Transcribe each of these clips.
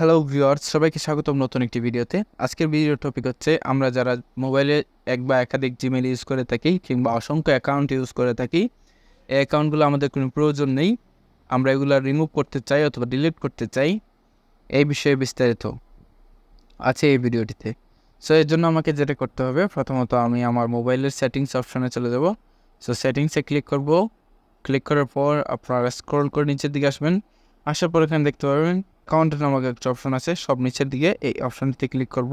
Hello viewers সবাইকে স্বাগতম নতুন একটি ভিডিওতে। আজকের ভিডিওর টপিক হচ্ছে, আমরা যারা মোবাইলে এক বা একাধিক জিমেল ইউজ করে থাকি কিংবা অসংখ্য অ্যাকাউন্ট ইউজ করে থাকি, এই অ্যাকাউন্টগুলো আমাদের কোনো প্রয়োজন নেই। আমরা এগুলো রিমুভ করতে চাই অথবা ডিলিট করতে চাই, এই বিষয়ে বিস্তারিত আছে এই ভিডিওটিতে। সো এর জন্য আমাকে যেটা করতে হবে, প্রথমত আমি আমার মোবাইলের সেটিংস অপশনে চলে যাব। সো সেটিংসে ক্লিক করব। ক্লিক করার পর আপনারা স্ক্রল করে নিচের দিকে আসবেন। আসার পর এখানে দেখতে পাবেন অ্যাকাউন্ট নামক একটা অপশন আছে, সব নিচের দিকে এই অপশনটিতে ক্লিক করব।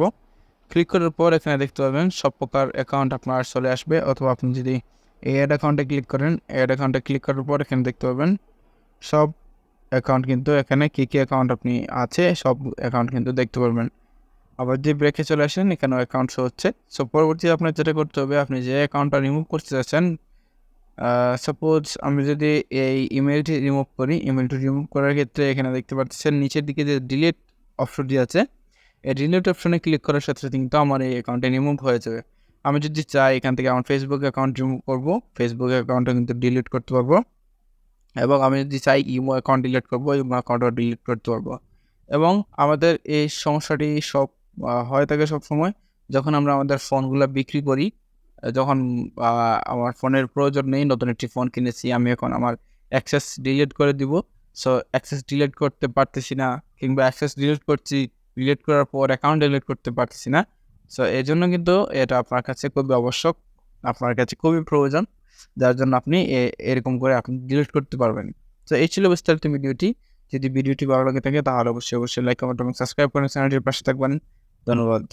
ক্লিক করার পর এখানে দেখতে পাবেন, সব প্রকার অ্যাকাউন্ট আপনার চলে আসবে, অথবা আপনি যদি এই অ্যাড অ্যাকাউন্টে ক্লিক করেন অ্যাড অ্যাকাউন্টে ক্লিক করার পর এখানে দেখতে পাবেন, সব অ্যাকাউন্ট কিন্তু এখানে কী কী অ্যাকাউন্ট আপনি আছে, সব অ্যাকাউন্ট কিন্তু দেখতে পারবেন। আবার যে ব্রেকে চলে আসেন, এখানেও অ্যাকাউন্ট শো হচ্ছে। সো পরবর্তী আপনার যেটা করতে হবে, আপনি যে অ্যাকাউন্টটা রিমুভ করতে চাচ্ছেন সাপোজ আমি যদি এই ইমেলটি রিমুভ করি ইমেলটি রিমুভ করার ক্ষেত্রে এখানে দেখতে পাচ্ছেন নিচের দিকে যে ডিলিট অপশনটি আছে, এই ডিলিট অপশনে ক্লিক করার সাথে কিন্তু আমার এই অ্যাকাউন্টে রিমুভ হয়ে যাবে। আমি যদি চাই এখান থেকে আমার ফেসবুক অ্যাকাউন্ট রিমুভ করব ফেসবুক অ্যাকাউন্টটা কিন্তু ডিলিট করতে পারব। এবং আমি যদি চাই ইমো অ্যাকাউন্ট ডিলিট করব, ইমো অ্যাকাউন্টও ডিলিট করতে পারব। এবং আমাদের এই সমস্যাটি সব হয়ে থাকে সব সময় যখন আমরা আমাদের ফোনগুলো বিক্রি করি যখন আমার ফোনের প্রয়োজন নেই, নতুন একটি ফোন কিনেছি, আমি এখন আমার অ্যাক্সেস ডিলিট করে দিব। সো অ্যাক্সেস ডিলিট করতে পারতেছি না, কিংবা অ্যাক্সেস ডিলিট করছি ডিলিট করার পর অ্যাকাউন্ট ডিলিট করতে পারতেছি না। সো এই জন্য কিন্তু এটা আপনার কাছে খুবই আবশ্যক, আপনার কাছে খুবই প্রয়োজন, যার জন্য আপনি এরকম করে আপনি ডিলিট করতে পারবেন। তো এই ছিল বিস্তারিত ভিডিওটি। যদি ভিডিওটি ভালো লাগে থাকে, তাহলে অবশ্যই অবশ্যই লাইক কমেন্ট এবং সাবস্ক্রাইব করে চ্যানেলটির পাশে থাকবেন। ধন্যবাদ.